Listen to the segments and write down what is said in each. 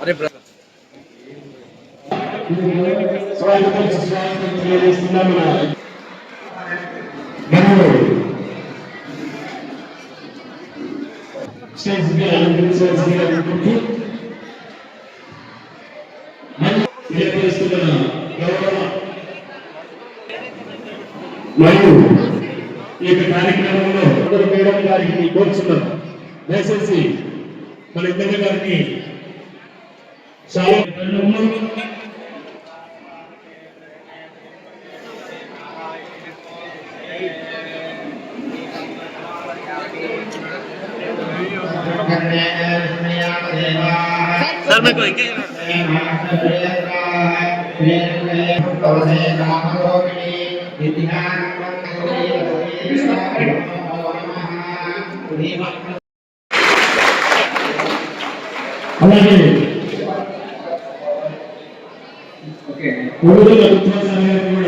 అరే బ్రదర్ స్వాగతం స్వాగతం తెలియజేస్తున్నాము మనము స్టేజ్ మీద అలంకరించవలసిందిగా కోరుకుంటూ మనం తెలియజేస్తున్న గౌరవ మరియు ఈ యొక్క కార్యక్రమంలో అందరూ మేడం గారికి కోరుచున్నాం దయచేసి మన ఇద్దరు గారిని చాలా సార్ మీకు ఇంకే అలాగే കൂടുതൽ അഭിപ്രായ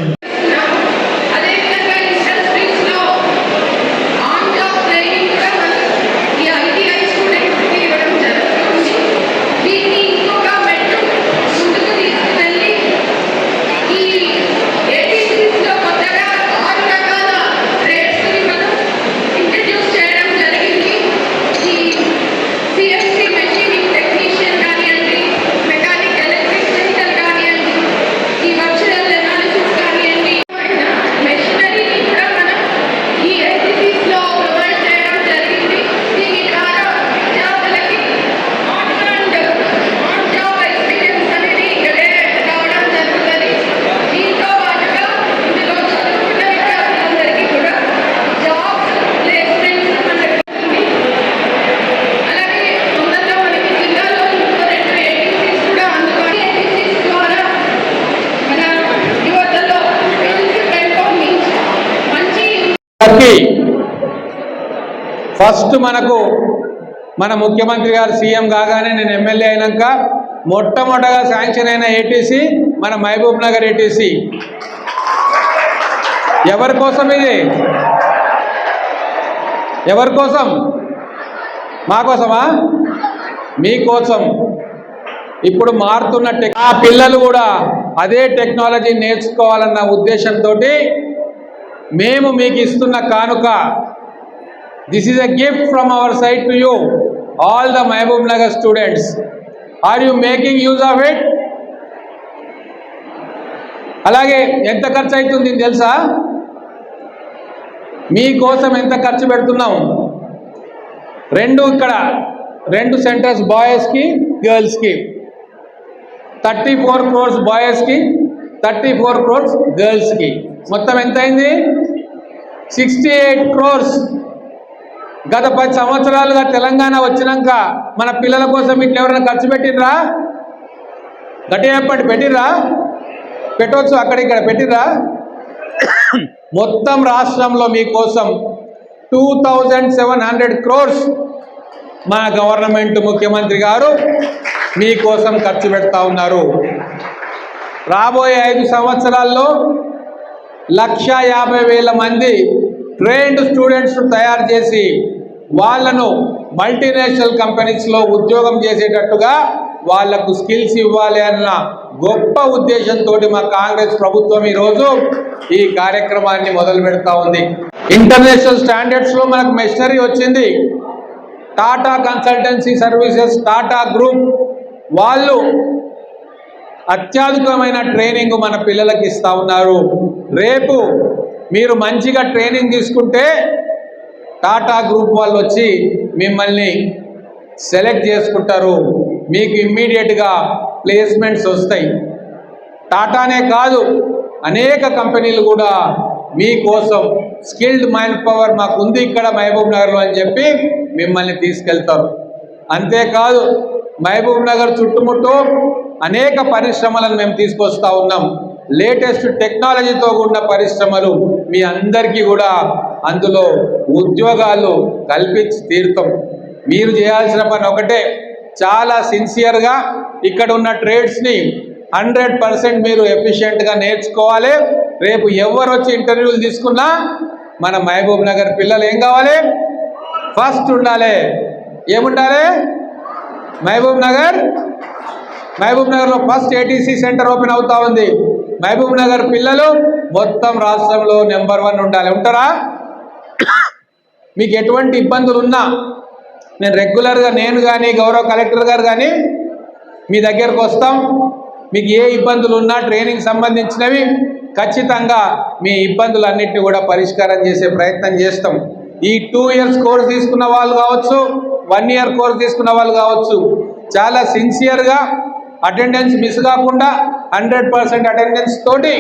ఫస్ట్ మనకు మన ముఖ్యమంత్రి గారు సీఎం కాగానే నేను ఎమ్మెల్యే అయినాక మొట్టమొదటగా శాంక్షన్ అయిన ఏటీసీ మన మహబూబ్ నగర్ ఏటీసీ ఎవరి కోసం ఇది? ఎవరి కోసం? మా కోసమా? మీకోసం ఇప్పుడు మారుతున్న టెక్ ఆ పిల్లలు కూడా అదే టెక్నాలజీ నేర్చుకోవాలన్న ఉద్దేశంతో మేము మీకు ఇస్తున్న కానుక this is a gift from our side to you all the Mahabubnagar students are you making use of it అలాగే ఎంత ఖర్చు అవుతుంది తెలుసా? మీకోసం ఎంత ఖర్చు పెడుతున్నాం రెండు ఇక్కడ రెండు సెంటర్స్ బాయ్స్కి గర్ల్స్కి థర్టీ ఫోర్ క్రోర్స్ బాయ్స్కి థర్టీ ఫోర్ క్రోర్స్ గర్ల్స్కి మొత్తం ఎంత అయింది? సిక్స్టీ ఎయిట్ క్రోర్స్ గత పది సంవత్సరాలుగా తెలంగాణ వచ్చినాక మన పిల్లల కోసం ఇట్లా ఎవరైనా ఖర్చు పెట్టిండ్రా? గట్టి చెప్పండి పెట్టిర్రా పెట్టవచ్చు అక్కడ ఇక్కడ పెట్టిర్రా మొత్తం రాష్ట్రంలో మీకోసం two thousand seven hundred crores మన గవర్నమెంట్ ముఖ్యమంత్రి గారు మీకోసం ఖర్చు పెడతా ఉన్నారు. రాబోయే ఐదు సంవత్సరాల్లో లక్ష యాభై వేల మంది ట్రైన్డ్ స్టూడెంట్స్ తయారు చేసి వాళ్ళను మల్టీనేషనల్ కంపెనీస్లో ఉద్యోగం చేసేటట్టుగా వాళ్ళకు స్కిల్స్ ఇవ్వాలి అన్న గొప్ప ఉద్దేశంతో మా కాంగ్రెస్ ప్రభుత్వం ఈరోజు ఈ కార్యక్రమాన్ని మొదలు పెడతా ఉంది. ఇంటర్నేషనల్ స్టాండర్డ్స్లో మనకు మెషనరీ వచ్చింది. Tata consultancy services Tata group వాళ్ళు అత్యాధునికమైన ట్రైనింగ్ మన పిల్లలకి ఇస్తూ ఉన్నారు. రేపు మీరు మంచిగా ట్రైనింగ్ తీసుకుంటే టాటా గ్రూప్ వాళ్ళు వచ్చి మిమ్మల్ని సెలెక్ట్ చేసుకుంటారు. మీకు ఇమ్మీడియట్గా ప్లేస్మెంట్స్ వస్తాయి. టాటానే కాదు అనేక కంపెనీలు కూడా మీకోసం స్కిల్డ్ మైండ్ పవర్ మాకు ఉంది ఇక్కడ మహబూబ్ నగర్లో అని చెప్పి మిమ్మల్ని తీసుకెళ్తారు. అంతేకాదు మహబూబ్ నగర్ చుట్టుముట్టు అనేక పరిశ్రమలను మేము తీసుకొస్తా ఉన్నాం. లేటెస్ట్ టెక్నాలజీతో కూడిన పరిశ్రమలు మీ అందరికీ కూడా అందులో ఉద్యోగాలు కల్పించి తీరుతాం. మీరు చేయాల్సిన పని ఒకటే చాలా సిన్సియర్గా ఇక్కడ ఉన్న ట్రేడ్స్ని హండ్రెడ్ పర్సెంట్ మీరు ఎఫిషియెంట్గా నేర్చుకోవాలి. రేపు ఎవరు వచ్చి ఇంటర్వ్యూలు తీసుకున్నా మన మహబూబ్ నగర్ పిల్లలు ఏం కావాలి? ఫస్ట్ ఉండాలి. ఏముండాలి? మహబూబ్ నగర్? మహబూబ్ నగర్లో ఫస్ట్ ఏటీసీ సెంటర్ ఓపెన్ అవుతా ఉంది. మహబూబ్ నగర్ పిల్లలు మొత్తం రాష్ట్రంలో నెంబర్ వన్ ఉండాలి. ఉంటారా? మీకు ఎటువంటి ఇబ్బందులు ఉన్నా నేను రెగ్యులర్గా నేను కానీ గౌరవ కలెక్టర్ గారు కానీ మీ దగ్గరకు వస్తాం. మీకు ఏ ఇబ్బందులు ఉన్నా ట్రైనింగ్ సంబంధించినవి ఖచ్చితంగా మీ ఇబ్బందులన్నింటినీ కూడా పరిష్కారం చేసే ప్రయత్నం చేస్తాం. ఈ టూ ఇయర్స్ కోర్స్ తీసుకున్న వాళ్ళు కావచ్చు వన్ ఇయర్ కోర్స్ తీసుకున్న వాళ్ళు కావచ్చు చాలా సిన్సియర్గా అటెండెన్స్ మిస్ కాకుండా హండ్రెడ్ పర్సెంట్ అటెండెన్స్ తోటి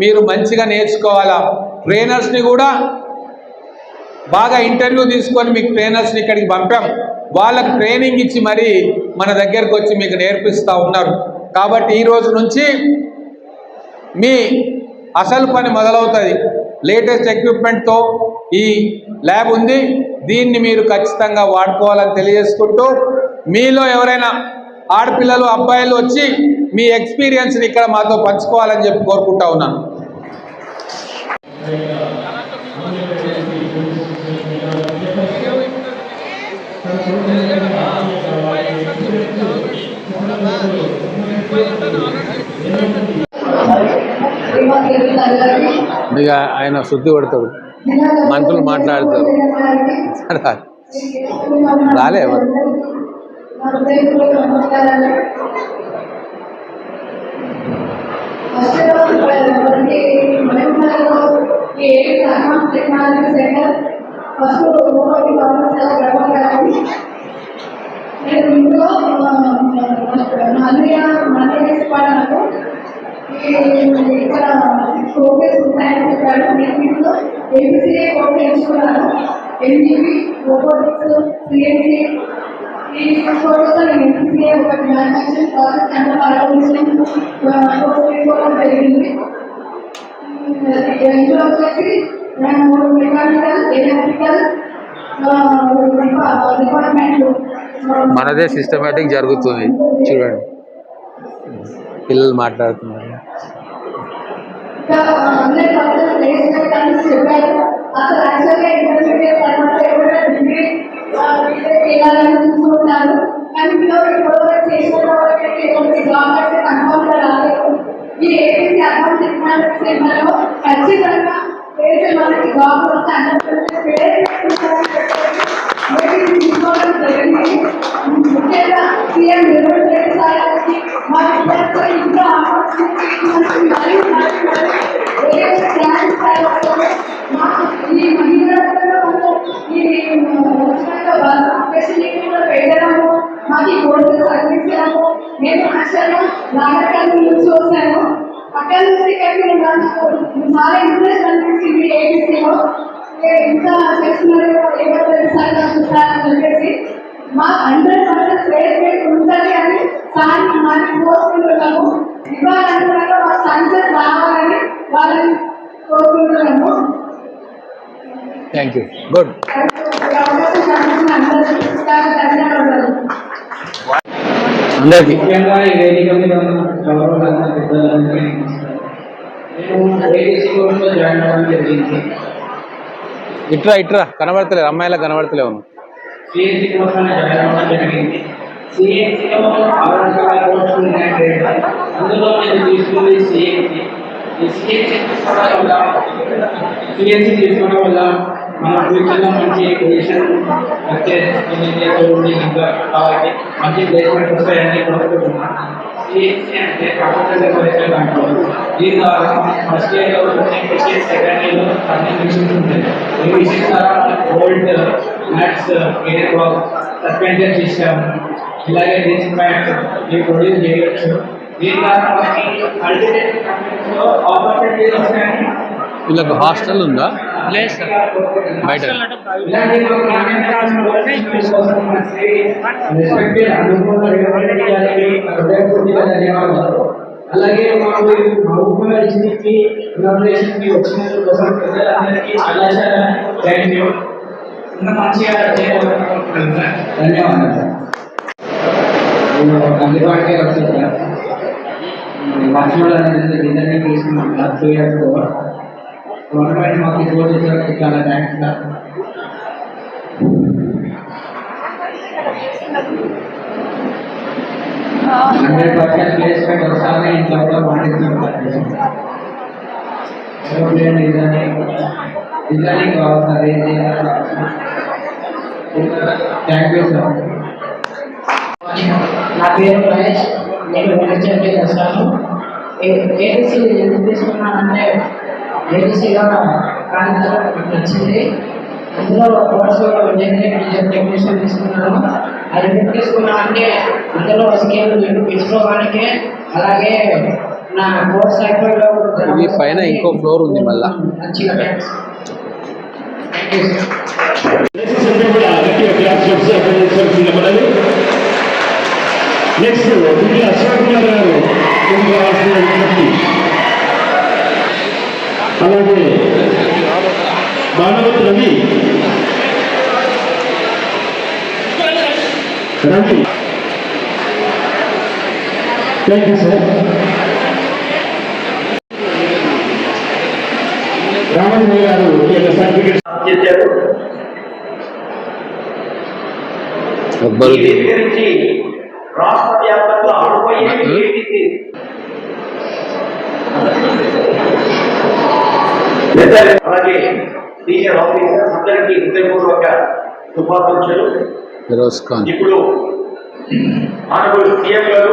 మీరు మంచిగా నేర్చుకోవాలా? ట్రైనర్స్ని కూడా బాగా ఇంటర్వ్యూ తీసుకొని మీకు ట్రైనర్స్ని ఇక్కడికి పంపాం. వాళ్ళకు ట్రైనింగ్ ఇచ్చి మరి మన దగ్గరకు వచ్చి మీకు నేర్పిస్తూ ఉన్నారు. కాబట్టి ఈ రోజు నుంచి మీ అసలు పని మొదలవుతుంది. లేటెస్ట్ ఎక్విప్మెంట్తో ఈ ల్యాబ్ ఉంది. దీన్ని మీరు ఖచ్చితంగా వాడుకోవాలని తెలియజేసుకుంటూ మీలో ఎవరైనా ఆడపిల్లలు అబ్బాయిలు వచ్చి మీ ఎక్స్పీరియన్స్ని ఇక్కడ మాతో పంచుకోవాలని చెప్పి కోరుకుంటా ఉన్నాను. ఇక ఆయన శుద్ధి కొడతాడు. మంత్రులు మాట్లాడతారు. రాలే ఎవరు నేను ఇంట్లో మళ్ళీ మళ్ళీ చెప్పాను ఇక్కడ ప్రోగ్రెస్ ఉన్నాయని చెప్పాడు. నేను ఇంట్లో ఎంసీఏ కోర్స్ నేర్చుకున్నాను ఎన్జీబీ రోబోటిక్స్ సిఎన్సీ ఈ కోర్స్ నేను ఎంసీఏ ఒక manufacturing process and automation course తీసుకోవడం జరిగింది. ఇంట్లో వచ్చేసి నేను మెకానికల్ ఎలక్ట్రికల్ డిపార్ట్మెంట్ మనదే సిస్టమేటిక్ జరుగుతుంది. చూడండి. పిల్లలు మాట్లాడుతున్నారు. అసలు యాక్చువల్గా ఇంటర్మీడియట్ తర్వాత కూడా డిగ్రీ చేయాలని కానీ ఇప్పుడు చేసిన వాళ్ళకి జాబ్ అయితే రాలేదు. ఈ ఏపీసీ అకౌంట్ టెక్నాలజీ సెంటర్లో ఖచ్చితంగా వేసే వాళ్ళకి జాబ్ వస్తే ముఖ్యంగా సీఎం చేస్తున్నారు ఏమైనా సార్ చూస్తారని చెప్పేసి మా హండ్రెడ్ పర్సెంట్ ప్లేస్మెంట్ ఉంటుంది అని సార్ మాకు కోరుకుంటున్నాము. ఇవ్వాలనుకున్నాక మా ఛాన్సెస్ రావాలని వాళ్ళని కోరుకుంటున్నాము. థ్యాంక్ యూ గుడ్ అందరికీ. చాలా ధన్యవాదాలు అందరికీ. ముఖ్యంగా ఈ వేదిక మీద ఉన్న గౌరవాలన్న పెద్దలందరికీ నమస్కారం. నేను ఏడీసీ కోర్సులో జాయిన్ అవ్వడం జరిగింది ఇట్రా ఇట్రా కనబడతలేదు అమ్మాయిలా కనబడతలేవు నువ్వు. తీసుకోవడం వల్ల మన ఫ్యూచర్లో మంచి పొజిషన్ వచ్చే ఇంకా కాబట్టి మంచి వస్తాయని కోరుకుంటున్నాను సిఎస్సి అంటే కంప్యూటర్ డెవలప్మెంట్ కంట్రోల్ దీని ద్వారా ఫస్ట్ ఇయర్లో సెకండ్ ఇయర్లో అన్ని మిషన్స్ ఉంటాయి ఈ మిషన్స్ ద్వారా old maths gear box suspension system ఇలాగే డిస్క్ ప్యాడ్స్ ఇవి ప్రొడ్యూస్ చేయవచ్చు దీని ద్వారా మనకి అల్టిమేట్ కంపెనీస్లో ఆపర్చునిటీస్ వస్తాయని వీళ్ళకి హాస్టల్ ఉందా? లేదు సార్. బయట. అలాగే మాకు మా ఉమ్మడి డిస్ట్రిక్ట్కి ఇనాగ్రేషన్కి వచ్చిన కోసం ప్రజలందరికీ చాలా చాలా థ్యాంక్ యూ ఇంకా మంచిగా. ధన్యవాదాలు. లక్ష్మణ్ అనేది తీసుకున్నాం. టూ ఇయర్స్ గవర్నమెంట్ మాకు సపోర్ట్ చేసినందుకు చాలా thanks sir hundred percent placement వస్తానే ఇంట్లో కూడా పాటిస్తుంటారు ఏరోప్లేన్ డిజైనింగ్ డిజైనింగ్ కావాలి సార్ ఏం చేయాలి థ్యాంక్ యూ సార్ నా పేరు మహేష్ నేను వెలిచర్కి వస్తాను ఏబీసీ ఎందుకు తీసుకున్నానంటే ఏబీసీగా కానీ వచ్చింది అందులో కోర్సు ఇంజనీరింగ్ టెక్నీషియన్ తీసుకున్నాను అది తీసుకున్నా అంటే అందులో స్కేల్ అలాగే నా కోర్స్ అయిపోయిలో పైన ఇంకో ఫ్లోర్ ఉంది మళ్ళీ నెక్స్ట్ కూడా అశోక్ కుమార్ గారు అలాగే Manavath Ravi. Ravi thank you sir. Ramaiah garu certificate చేశారు. రాష్ట్ర వ్యాప్తంగా అరవై ఏడు అలాగే సీనియర్ ఆఫీసర్స్ అందరికీ హృదయపూర్వక శుభాకాంక్షలు. ఇప్పుడు ఆనబుల్ సీఎం గారు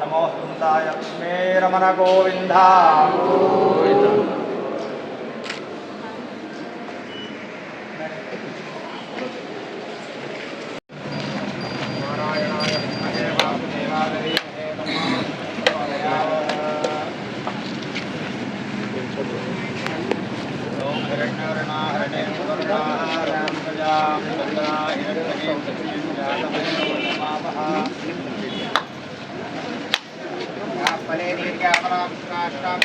నమో సుందాయ మే రమణ గోవింద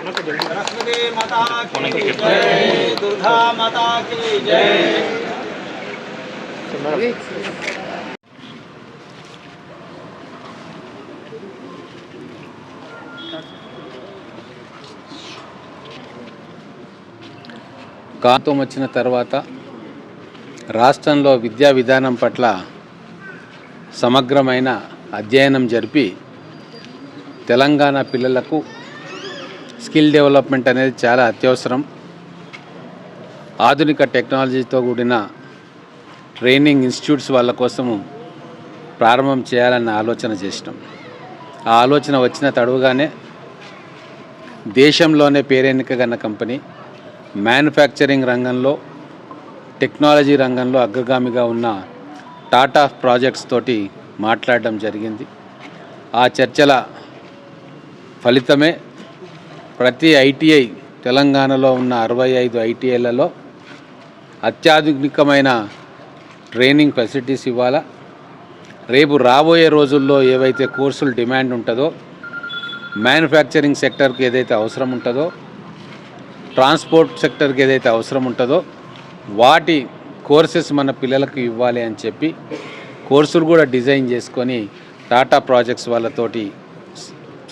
सरस्वती माता की जय दुर्गा माता की जय కాంతం వచ్చిన తర్వాత రాష్ట్రంలో విద్యా విధానం పట్ల సమగ్రమైన అధ్యయనం జరిపి తెలంగాణ పిల్లలకు స్కిల్ డెవలప్మెంట్ అనేది చాలా అత్యవసరం. ఆధునిక టెక్నాలజీతో కూడిన ట్రైనింగ్ ఇన్స్టిట్యూట్స్ వాళ్ళ కోసము ప్రారంభం చేయాలన్న ఆలోచన చేసినాం. ఆ ఆలోచన వచ్చిన తడువుగానే దేశంలోనే పేరెన్నికగన్న కంపెనీ మ్యానుఫ్యాక్చరింగ్ రంగంలో టెక్నాలజీ రంగంలో అగ్రగామిగా ఉన్న టాటా ప్రాజెక్ట్స్ తోటి మాట్లాడడం జరిగింది. ఆ చర్చల ఫలితమే ప్రతి ఐటీఐ తెలంగాణలో ఉన్న అరవై ఐదు ఐటీఐలలో అత్యాధునికమైన ట్రైనింగ్ ఫెసిలిటీస్ ఇవ్వాలా? రేపు రాబోయే రోజుల్లో ఏవైతే కోర్సులు డిమాండ్ ఉంటుందో మ్యానుఫ్యాక్చరింగ్ సెక్టర్కి ఏదైతే అవసరం ఉంటుందో ట్రాన్స్పోర్ట్ సెక్టర్కి ఏదైతే అవసరం ఉంటుందో వాటి కోర్సెస్ మన పిల్లలకు ఇవ్వాలి అని చెప్పి కోర్సులు కూడా డిజైన్ చేసుకొని టాటా ప్రాజెక్ట్స్ వాళ్ళతోటి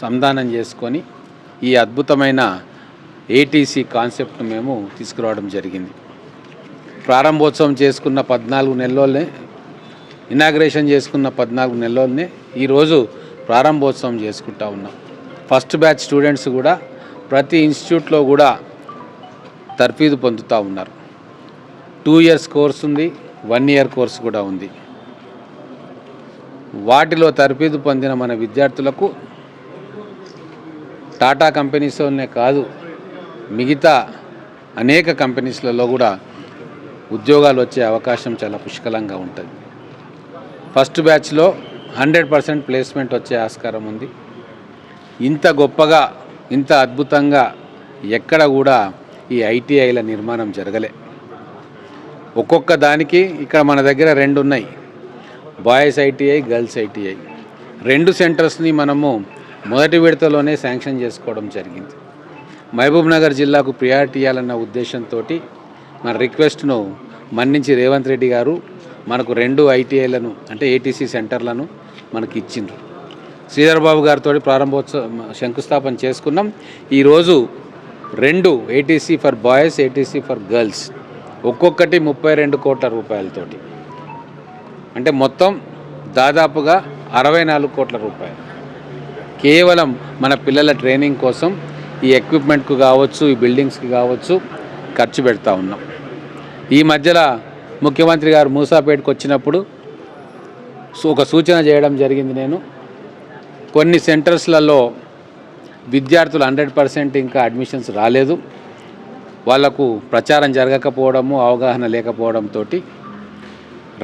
సంధానం చేసుకొని ఈ అద్భుతమైన ఏటీసీ కాన్సెప్ట్ను మేము తీసుకురావడం జరిగింది. ప్రారంభోత్సవం చేసుకున్న పద్నాలుగు నెలలోనే ఇనాగ్రేషన్ చేసుకున్న పద్నాలుగు నెలల్లోనే ఈరోజు ప్రారంభోత్సవం చేసుకుంటా ఉన్నాం. ఫస్ట్ బ్యాచ్ స్టూడెంట్స్ కూడా ప్రతి ఇన్స్టిట్యూట్లో కూడా తర్ఫీదు పొందుతూ ఉన్నారు. టూ ఇయర్స్ కోర్స్ ఉంది వన్ ఇయర్ కోర్స్ కూడా ఉంది. వాటిలో తర్ఫీదు పొందిన మన విద్యార్థులకు టాటా కంపెనీస్లోనే కాదు మిగతా అనేక కంపెనీస్లలో కూడా ఉద్యోగాలు వచ్చే అవకాశం చాలా పుష్కలంగా ఉంటుంది. ఫస్ట్ బ్యాచ్లో హండ్రెడ్ పర్సెంట్ ప్లేస్మెంట్ వచ్చే ఆస్కారం ఉంది. ఇంత గొప్పగా ఇంత అద్భుతంగా ఎక్కడ కూడా ఈ ఐటీఐల నిర్మాణం జరగలే. ఒక్కొక్క దానికి ఇక్కడ మన దగ్గర రెండు ఉన్నాయి. Boys ITI girls ITI. రెండు సెంటర్స్ని మనము మొదటి విడతలోనే శాంక్షన్ చేసుకోవడం జరిగింది. మహబూబ్ నగర్ జిల్లాకు ప్రియారిటీ ఇవ్వాలన్న ఉద్దేశంతో మన రిక్వెస్ట్ను మన్నించి రేవంత్ రెడ్డి గారు మనకు రెండు ఐటీఐలను అంటే ఏటీసీ సెంటర్లను మనకి ఇచ్చిండ్రు. శ్రీధర్బాబు గారితో ప్రారంభోత్సవం శంకుస్థాపన చేసుకున్నాం. ఈరోజు రెండు ATC for boys ATC for girls ఒక్కొక్కటి ముప్పై రెండు కోట్ల రూపాయలతోటి. అంటే మొత్తం దాదాపుగా అరవై నాలుగు కోట్ల రూపాయలు. కేవలం మన పిల్లల ట్రైనింగ్ కోసం ఈ ఎక్విప్మెంట్కు కావచ్చు ఈ బిల్డింగ్స్కి కావచ్చు ఖర్చు పెడతా ఉన్నాం. ఈ మధ్యలో ముఖ్యమంత్రి గారు మూసాపేటకు వచ్చినప్పుడు ఒక సూచన చేయడం జరిగింది నేను. కొన్ని సెంటర్స్లలో విద్యార్థులు హండ్రెడ్ పర్సెంట్ ఇంకా అడ్మిషన్స్ రాలేదు. వాళ్ళకు ప్రచారం జరగకపోవడము అవగాహన లేకపోవడంతో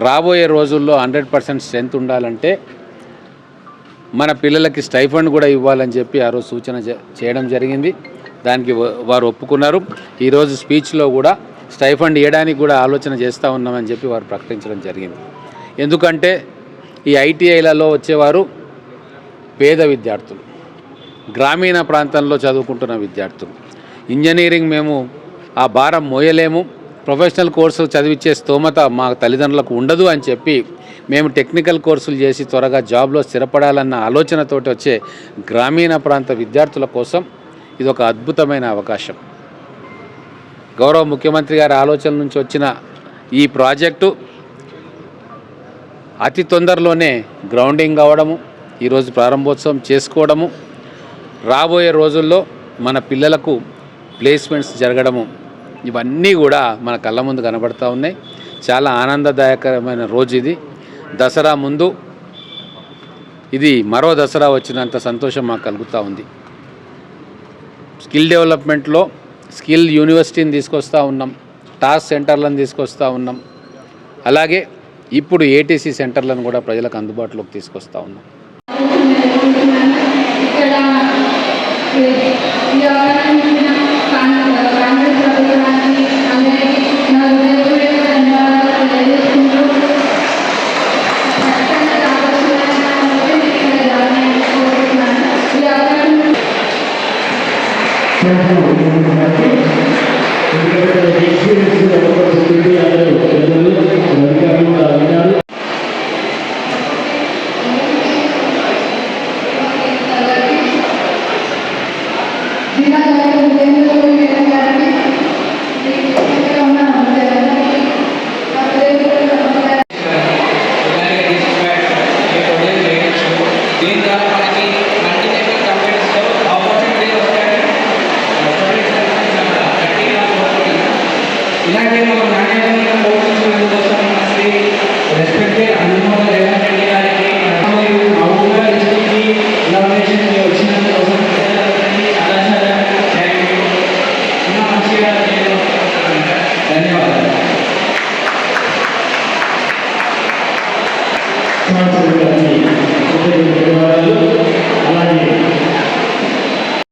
రాబోయే రోజుల్లో హండ్రెడ్ పర్సెంట్ స్ట్రెంత్ ఉండాలంటే మన పిల్లలకి స్టైఫండ్ కూడా ఇవ్వాలని చెప్పి ఆ రోజు సూచన చేయడం జరిగింది. దానికి వారు ఒప్పుకున్నారు. ఈరోజు స్పీచ్లో కూడా స్టైఫండ్ ఇవ్వడానికి కూడా ఆలోచన చేస్తూ ఉన్నామని చెప్పి వారు ప్రకటించడం జరిగింది. ఎందుకంటే ఈ ఐటీఐలలో వచ్చేవారు పేద విద్యార్థులు. గ్రామీణ ప్రాంతంలో చదువుకుంటున్న విద్యార్థులు. ఇంజనీరింగ్ మేము ఆ భారం మోయలేము. ప్రొఫెషనల్ కోర్సు చదివించే స్తోమత మా తల్లిదండ్రులకు ఉండదు అని చెప్పి మేము టెక్నికల్ కోర్సులు చేసి త్వరగా జాబ్లో స్థిరపడాలన్న ఆలోచనతోటి వచ్చే గ్రామీణ ప్రాంత విద్యార్థుల కోసం ఇది ఒక అద్భుతమైన అవకాశం. గౌరవ ముఖ్యమంత్రి గారి ఆలోచన నుంచి వచ్చిన ఈ ప్రాజెక్టు అతి తొందరలోనే గ్రౌండింగ్ అవ్వడము ఈరోజు ప్రారంభోత్సవం చేసుకోవడము రాబోయే రోజుల్లో మన పిల్లలకు ప్లేస్మెంట్స్ జరగడము ఇవన్నీ కూడా మన కళ్ళ ముందు కనబడతా ఉన్నాయి. చాలా ఆనందదాయకరమైన రోజు ఇది. దసరా ముందు ఇది మరో దసరా వచ్చినంత సంతోషం మాకు కలుగుతూ ఉంది. స్కిల్ డెవలప్మెంట్లో స్కిల్ యూనివర్సిటీని తీసుకొస్తూ ఉన్నాం టాస్క్ సెంటర్లను తీసుకొస్తూ ఉన్నాం. అలాగే ఇప్పుడు ఏటీసీ సెంటర్లను కూడా ప్రజలకు అందుబాటులోకి తీసుకొస్తూ ఉన్నాం.